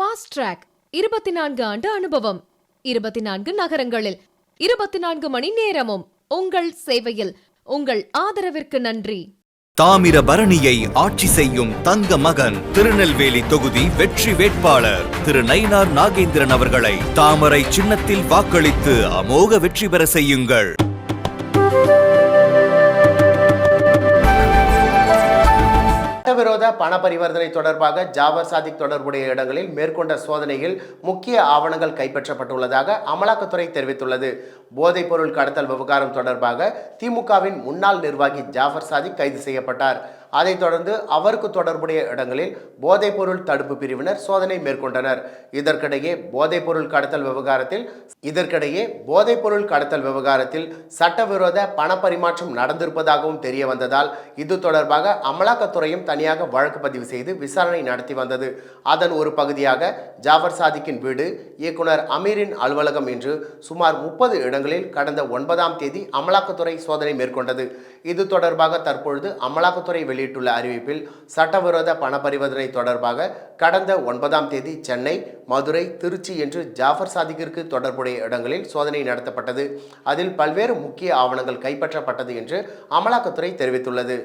Fast track இருபத்தி நான்கு ஆண்டு அனுபவம். இருபத்தி நான்கு நகரங்களில் இருபத்தி நான்கு மணி நேரமும் உங்கள் சேவையில் உங்கள் ஆதரவிற்கு நன்றி. தாமிரபரணியை ஆட்சி செய்யும் தங்க மகன் திருநெல்வேலி தொகுதி வெற்றி வேட்பாளர் திரு நயினார் நாகேந்திரன் அவர்களை தாமரை சின்னத்தில் வாக்களித்து அமோக வெற்றி பெற செய்யுங்கள். சட்டவிரோத பண பரிவர்த்தனை தொடர்பாக ஜாபர் சாதிக் தொடர்புடைய இடங்களில் மேற்கொண்ட சோதனையில் முக்கிய ஆவணங்கள் கைப்பற்றப்பட்டுள்ளதாக அமலாக்கத்துறை தெரிவித்துள்ளது. போதைப்பொருள் கடத்தல் விவகாரம் தொடர்பாக திமுகவின் முன்னாள் நிர்வாகி ஜாஃபர் சாதிக் கைது செய்யப்பட்டார். அதைத் தொடர்ந்து அவருக்கு தொடர்புடைய இடங்களில் போதைப்பொருள் தடுப்பு பிரிவினர் சோதனை மேற்கொண்டனர். இதற்கிடையே போதைப்பொருள் கடத்தல் விவகாரத்தில் இதற்கிடையே போதைப்பொருள் கடத்தல் விவகாரத்தில் சட்டவிரோத பணப்பரிமாற்றம் நடந்திருப்பதாகவும் தெரிய வந்ததால் இது தொடர்பாக அமலாக்கத்துறையும் தனியாக வழக்கு பதிவு செய்து விசாரணை நடத்தி வந்தது. அதன் ஒரு பகுதியாக ஜாஃபர் சாதிக்கின் வீடு இயக்குனர் அமீரின் அலுவலகம் என்று சுமார் முப்பது இடங்களில் கடந்த ஒன்பதாம் தேதி அமலாக்கத்துறை சோதனை மேற்கொண்டது. இது தொடர்பாக தற்பொழுது அமலாக்கத்துறை வெளியிட்டுள்ள அறிவிப்பில் சட்டவிரோத பண பரிவர்த்தனை தொடர்பாக கடந்த ஒன்பதாம் தேதி சென்னை மதுரை திருச்சி என்று ஜாஃபர் சாதிக்கிற்கு தொடர்புடைய இடங்களில் சோதனை நடத்தப்பட்டது. அதில் பல்வேறு முக்கிய ஆவணங்கள் கைப்பற்றப்பட்டது என்று அமலாக்கத்துறை தெரிவித்துள்ளது.